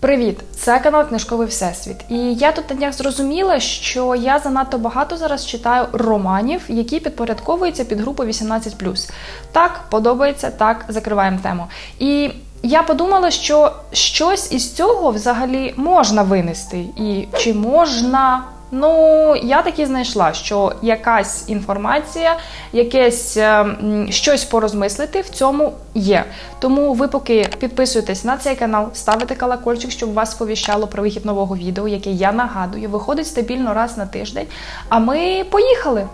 Привіт! Це канал Книжковий Всесвіт. І я тут на днях зрозуміла, що я занадто багато зараз читаю романів, які підпорядковуються під групу 18+. Так, подобається, так, закриваємо тему. І я подумала, що щось із цього взагалі можна винести. І чи можна. Ну, я таки знайшла, що якась інформація, якесь е, щось порозмислити в цьому є. Тому ви поки підписуєтесь на цей канал, ставите колокольчик, щоб вас сповіщало про вихід нового відео, яке я нагадую, виходить стабільно раз на тиждень. А ми поїхали!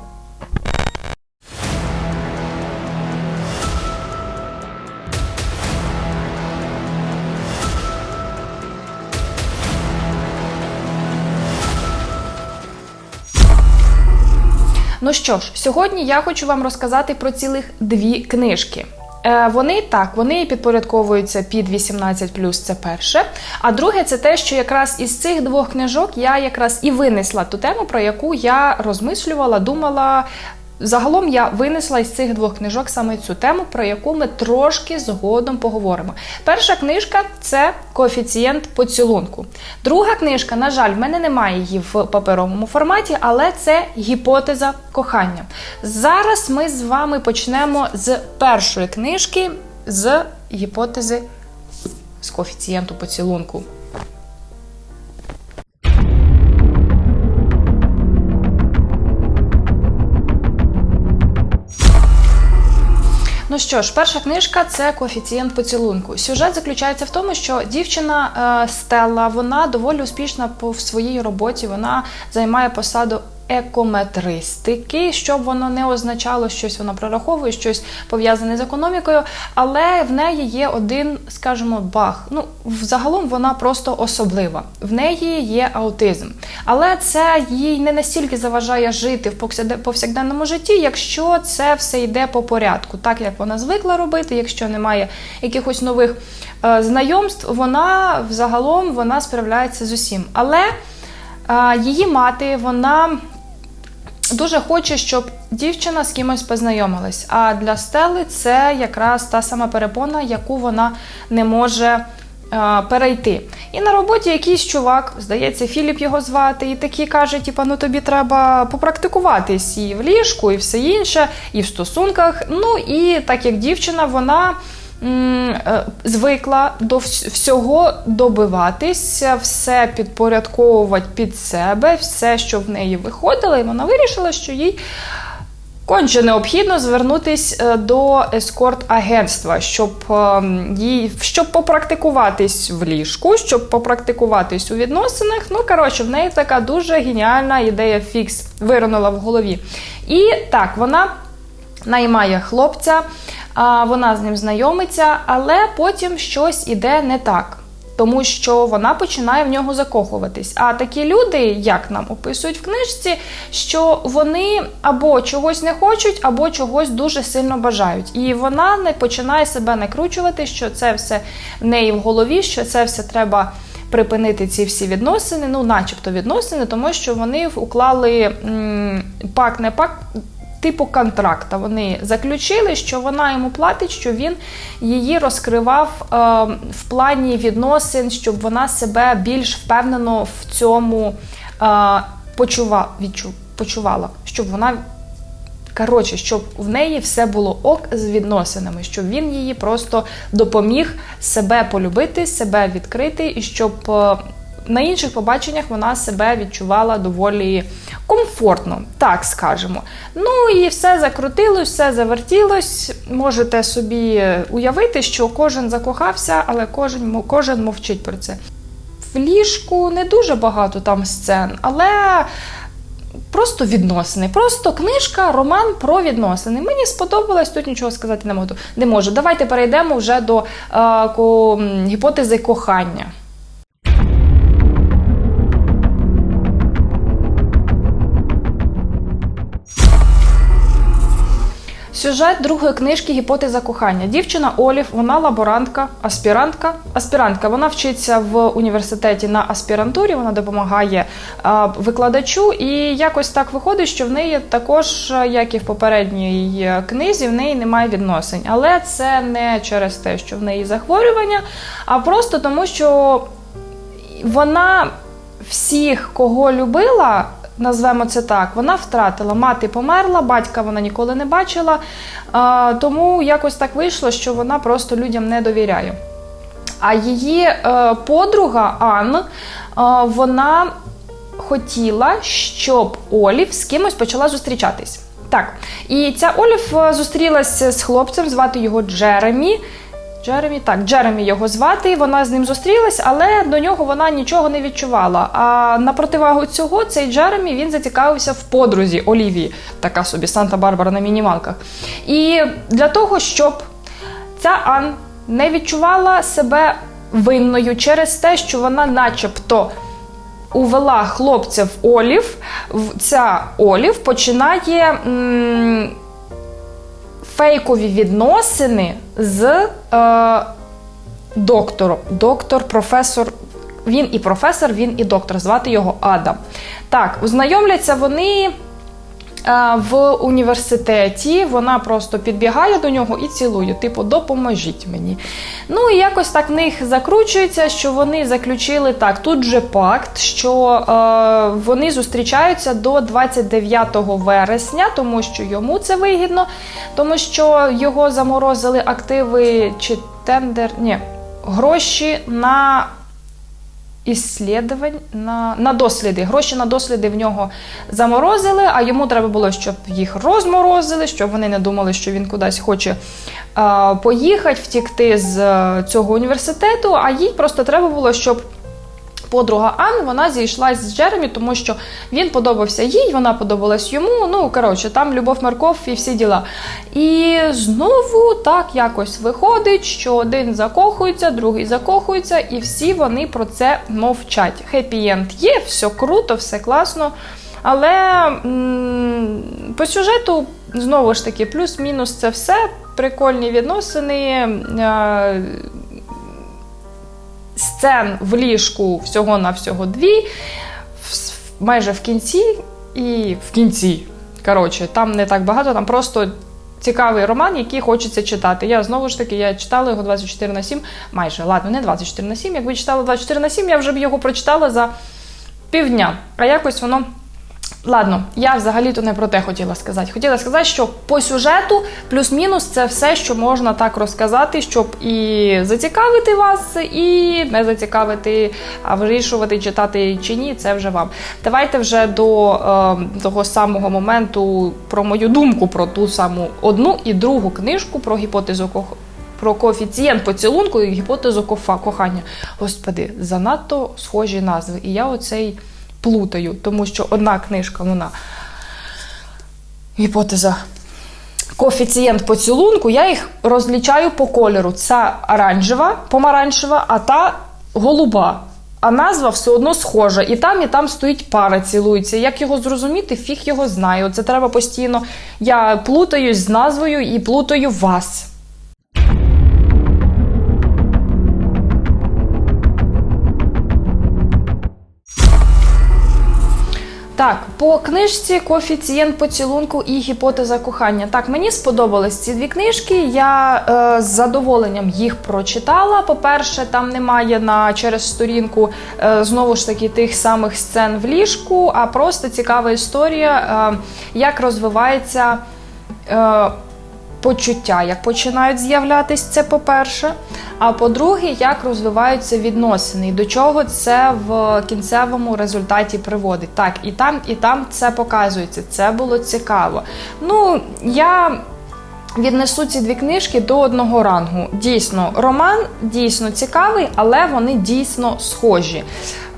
Ну що ж, сьогодні я хочу вам розказати про цілих дві книжки. Е, Вони так, вони підпорядковуються під 18+, це перше. А друге, це те, що якраз із цих двох книжок я якраз і винесла ту тему, про яку я розмислювала, думала. Загалом я винесла із цих двох книжок саме цю тему, про яку ми трошки згодом поговоримо. Перша книжка це коефіцієнт поцілунку. Друга книжка, на жаль, в мене немає її в паперовому форматі, але це гіпотеза кохання. Зараз ми з вами почнемо з першої книжки з гіпотези з коефіцієнту поцілунку. Ну що ж, перша книжка це коефіцієнт поцілунку. Сюжет заключається в тому, що дівчина е, Стелла вона доволі успішна по своїй роботі. Вона займає посаду екометристики, щоб воно не означало щось, вона прораховує щось пов'язане з економікою, але в неї є один, скажімо, баг. Ну, взагалом вона просто особлива. В неї є аутизм, але це їй не настільки заважає жити в повсякденному житті, якщо це все йде по порядку, так як вона звикла робити, якщо немає якихось нових е, знайомств, вона взагалом вона справляється з усім. Але е, її мати, вона дуже хоче, щоб дівчина з кимось познайомилась. А для Стели це якраз та сама перепона, яку вона не може. е, Перейти. І на роботі якийсь чувак, здається, Філіп його звати, і такий каже: типа, ну тобі треба попрактикуватись і в ліжку, і все інше, і в стосунках. Ну і так як дівчина, вона звикла до всього добиватися, все підпорядковувати під себе, все, що в неї виходило, і вона вирішила, що їй. Конче необхідно звернутися до ескорт-агентства, щоб е, щоб попрактикуватись в ліжку, щоб попрактикуватись у відносинах. Ну коротше, в неї така дуже геніальна ідея фікс виринула в голові. І так, вона наймає хлопця, вона з ним знайомиться, але потім щось іде не так. Тому що вона починає в нього закохуватись. А такі люди, як нам описують в книжці, що вони або чогось не хочуть, або чогось дуже сильно бажають. І вона не починає себе накручувати, що це все в неї в голові, що це все треба припинити ці всі відносини, ну, начебто відносини, тому що вони уклали пак не пак. Типу контракта. Вони заключили, що вона йому платить, що він її розкривав е, в плані відносин, щоб вона себе більш впевнено в цьому е, почува, відчу, почувала, щоб вона Коротше, щоб в неї все було ок з відносинами, щоб він її просто допоміг себе полюбити, себе відкрити, і щоб е, на інших побаченнях вона себе відчувала доволі комфортно, так скажемо. Ну і все закрутилось, все завертілось. Можете собі уявити, що кожен закохався, але кожен, кожен мовчить про це. В ліжку не дуже багато там сцен, але Просто відносини, просто книжка, роман про відносини. Мені сподобалось, тут нічого сказати не можу. Не можу. Давайте перейдемо вже до е, ко, гіпотези кохання. Сюжет другої книжки Гіпотеза кохання. Дівчина Олів, вона лаборантка, аспірантка. Аспірантка, вона вчиться в університеті на аспірантурі, вона допомагає а, викладачу, і якось так виходить, що в неї також, як і в попередній книзі, в неї немає відносин. Але це не через те, що в неї захворювання, а просто тому, що вона всіх, кого любила, назвемо це так, вона втратила. Мати померла, батька вона ніколи не бачила. Тому якось так вийшло, що вона просто людям не довіряє. А її е, подруга Ан, е, вона хотіла, щоб Олів з кимось почала зустрічатись. Так, і ця Олів е, зустрілася з хлопцем, звати його Джеремі. Джеремі, так, Джеремі його звати. Вона з ним зустрілась, але до нього вона нічого не відчувала. А на противагу цього, цей Джеремі він зацікавився в подрузі Олівії, така собі Санта-Барбара на мінімалках. І для того, щоб ця Ан не відчувала себе винною через те, що вона, начебто, увела хлопця в Олів, ця Олів починає. м, фейкові відносини з е, доктором. Доктор, професор. Він і професор, він і доктор. Звати його Адам. Так, ознайомляться вони. В університеті вона просто підбігає до нього і цілує, типу, допоможіть мені. Ну і якось так в них закручується, що вони заключили так. Тут же пакт, що е, вони зустрічаються до 29 вересня, тому що йому це вигідно, тому що його заморозили активи чи тендер, ні, гроші на іслідувань на, на досліди. Гроші на досліди в нього заморозили, а йому треба було, щоб їх розморозили, щоб вони не думали, що він кудись хоче е, поїхати, втікти з е, цього університету. А їй просто треба було, щоб. Подруга Ан, вона зійшлась з Джеремі, тому що він подобався їй, вона подобалась йому. Ну, коротше, там любов, морков і всі діла. І знову так якось виходить, що один закохується, другий закохується, і всі вони про це мовчать. Хеппі-енд є, все круто, все класно. Але по сюжету, знову ж таки, плюс-мінус це все. Прикольні відносини. Сцен в ліжку всього на всього дві, майже в кінці і в кінці. Коротше, там не так багато, там просто цікавий роман, який хочеться читати. Я знову ж таки я читала його 24 на 7, майже ладно, не 24 на 7. Якби читала 24 на 7, я вже б його прочитала за півдня. А якось воно. Ладно, я взагалі-то не про те хотіла сказати. Хотіла сказати, що по сюжету плюс-мінус це все, що можна так розказати, щоб і зацікавити вас, і не зацікавити, а вирішувати, читати чи ні, це вже вам. Давайте вже до е, того самого моменту про мою думку про ту саму одну і другу книжку про гіпотезу кох- про коефіцієнт поцілунку і гіпотезу кофа, кохання. Господи, занадто схожі назви. І я оцей плутаю, тому що одна книжка, вона гіпотеза. Коефіцієнт поцілунку, я їх розлічаю по кольору. Ця оранжева, помаранчева, а та голуба. А назва все одно схожа. І там, і там стоїть пара, цілується. Як його зрозуміти, фіг його знає. Це треба постійно. Я плутаюсь з назвою і плутаю вас. Так, по книжці коефіцієнт поцілунку і гіпотеза кохання. Так, мені сподобались ці дві книжки. Я е, з задоволенням їх прочитала. По-перше, там немає на через сторінку е, знову ж таки тих самих сцен в ліжку, а просто цікава історія, е, як розвивається. Е, почуття, як починають з'являтись, це по-перше. А по-друге, як розвиваються відносини, і до чого це в кінцевому результаті приводить. Так, і там, і там це показується. Це було цікаво. Ну, я. Віднесу ці дві книжки до одного рангу. Дійсно, роман дійсно цікавий, але вони дійсно схожі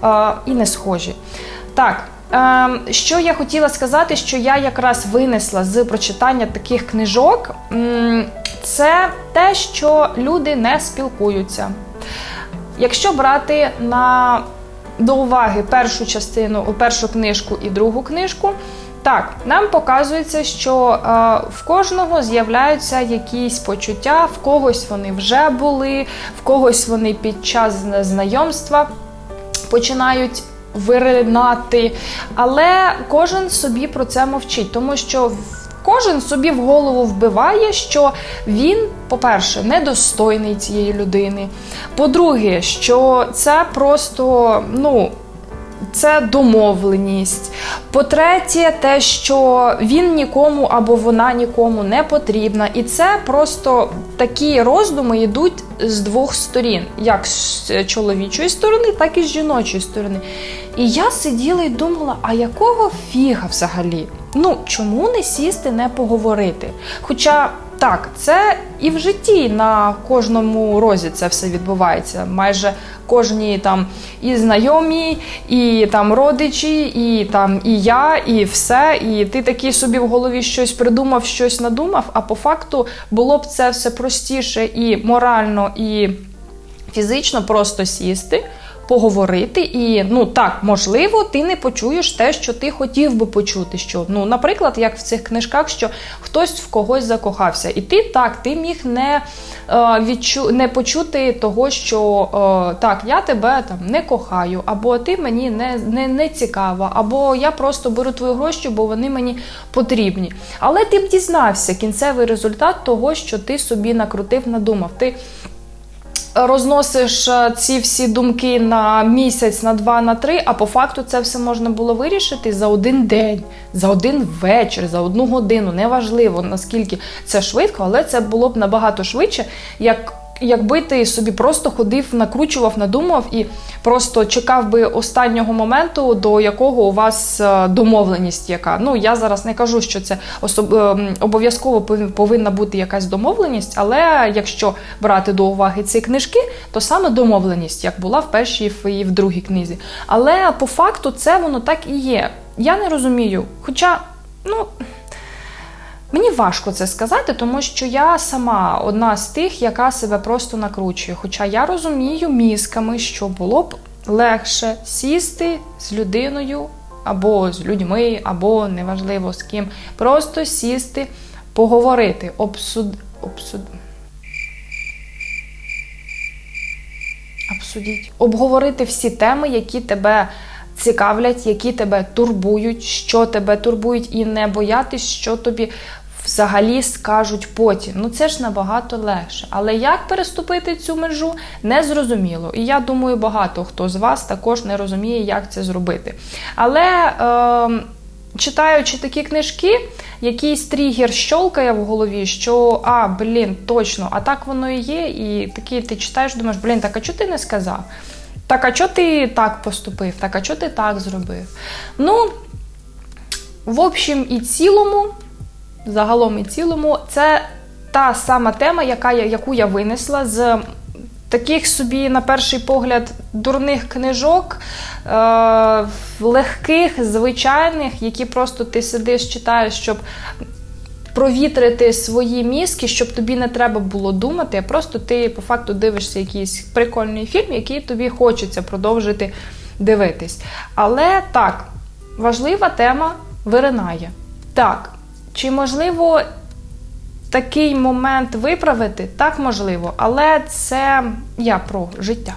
е, і не схожі. Так, що я хотіла сказати, що я якраз винесла з прочитання таких книжок, це те, що люди не спілкуються. Якщо брати на до уваги першу частину, першу книжку і другу книжку, так, нам показується, що е, в кожного з'являються якісь почуття, в когось вони вже були, в когось вони під час знайомства починають виринати. Але кожен собі про це мовчить, тому що кожен собі в голову вбиває, що він, по-перше, недостойний цієї людини. По-друге, що це просто, ну. Це домовленість. По-третє, те, що він нікому або вона нікому не потрібна. І це просто такі роздуми йдуть з двох сторін, як з чоловічої сторони, так і з жіночої сторони. І я сиділа і думала, а якого фіга взагалі? Ну, чому не сісти, не поговорити? Хоча. Так, це і в житті на кожному розі це все відбувається. Майже кожні там і знайомі, і там родичі, і там і я, і все. І ти такий собі в голові щось придумав, щось надумав. А по факту було б це все простіше і морально, і фізично просто сісти. Поговорити, і ну так, можливо, ти не почуєш те, що ти хотів би почути. Що, ну, наприклад, як в цих книжках, що хтось в когось закохався, і ти так, ти міг не е, відчу, не почути того, що е, так, я тебе там не кохаю, або ти мені не, не, не цікава, або я просто беру твої гроші, бо вони мені потрібні. Але ти б дізнався кінцевий результат того, що ти собі накрутив, надумав. Ти розносиш е, ці всі думки на місяць, на два, на три, а по факту це все можна було вирішити за один день, за один вечір, за одну годину. Неважливо наскільки це швидко, але це було б набагато швидше, як. Якби ти собі просто ходив, накручував, надумав і просто чекав би останнього моменту, до якого у вас е, домовленість, яка ну я зараз не кажу, що це особ... е, обов'язково повинна бути якась домовленість, але якщо брати до уваги ці книжки, то саме домовленість, як була в першій і в другій книзі. Але по факту це воно так і є. Я не розумію. Хоча, ну. Мені важко це сказати, тому що я сама одна з тих, яка себе просто накручує. Хоча я розумію мізками, що було б легше сісти з людиною або з людьми, або неважливо з ким. Просто сісти, поговорити, обсуд... обсуд... обсудіть, обговорити всі теми, які тебе цікавлять, які тебе турбують, що тебе турбують, і не боятись, що тобі взагалі скажуть потім. Ну це ж набагато легше. Але як переступити цю межу, не зрозуміло. І я думаю, багато хто з вас також не розуміє, як це зробити. Але. Е- Читаючи такі книжки, якийсь тригер щолкає в голові, що а, блін, точно, а так воно і є. І такий ти читаєш, думаєш, блін, так а чого ти не сказав? Так, а чого ти так поступив? Так, а чого ти так зробив? Ну, в общем і цілому, загалом і цілому, це та сама тема, яка, яку я винесла з таких собі, на перший погляд, дурних книжок, е- легких, звичайних, які просто ти сидиш, читаєш, щоб провітрити свої мізки, щоб тобі не треба було думати, а просто ти по факту дивишся якийсь прикольний фільм, який тобі хочеться продовжити дивитись. Але так, важлива тема виринає. Так, чи можливо такий момент виправити? Так, можливо, але це я про життя.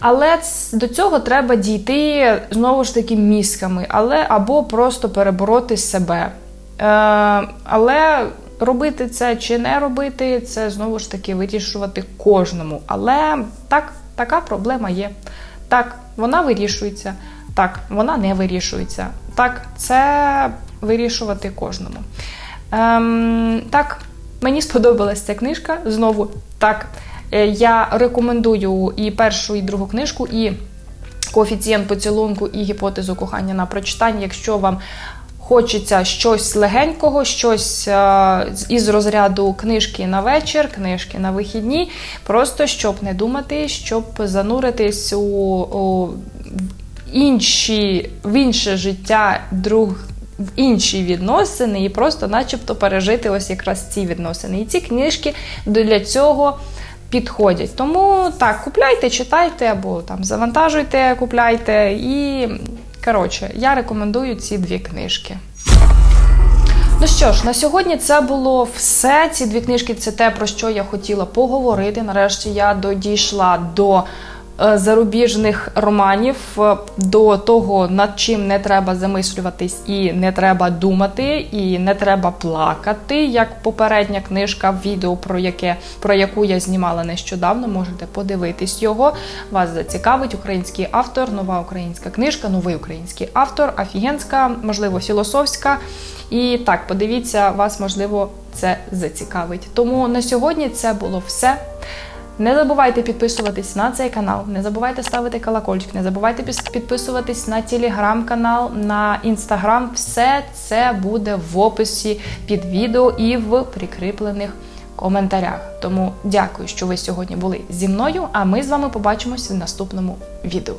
Але до цього треба дійти знову ж таки мізками, але або просто перебороти себе. Е, але робити це чи не робити, це знову ж таки вирішувати кожному. Але так, така проблема є. Так, вона вирішується. Так, вона не вирішується. Так, це вирішувати кожному. Ем, так, мені сподобалась ця книжка. Знову так. е, Я рекомендую і першу, і другу книжку, і коефіцієнт поцілунку, і гіпотезу кохання на прочитання, якщо вам хочеться щось легенького, щось е, із розряду книжки на вечір, книжки на вихідні, просто щоб не думати, щоб зануритись у, у інші, в інше життя друг. В інші відносини і просто, начебто, пережити ось якраз ці відносини. І ці книжки для цього підходять. Тому так, купляйте, читайте або там завантажуйте, купляйте. І коротше, я рекомендую ці дві книжки. Ну що ж, на сьогодні це було все. Ці дві книжки це те, про що я хотіла поговорити. Нарешті я дійшла до зарубіжних романів, е, до того, над чим не треба замислюватись і не треба думати, і не треба плакати, як попередня книжка, відео про яке про яку я знімала нещодавно. Можете подивитись його. Вас зацікавить український автор, нова українська книжка, новий український автор, офігенська, можливо, філософська. І так, подивіться, вас можливо це зацікавить. Тому на сьогодні це було все. Не забувайте підписуватись на цей канал, не забувайте ставити колокольчик, не забувайте підписуватись на телеграм-канал, на інстаграм. Все це буде в описі під відео і в прикріплених коментарях. Тому дякую, що ви сьогодні були зі мною. А ми з вами побачимось в наступному відео.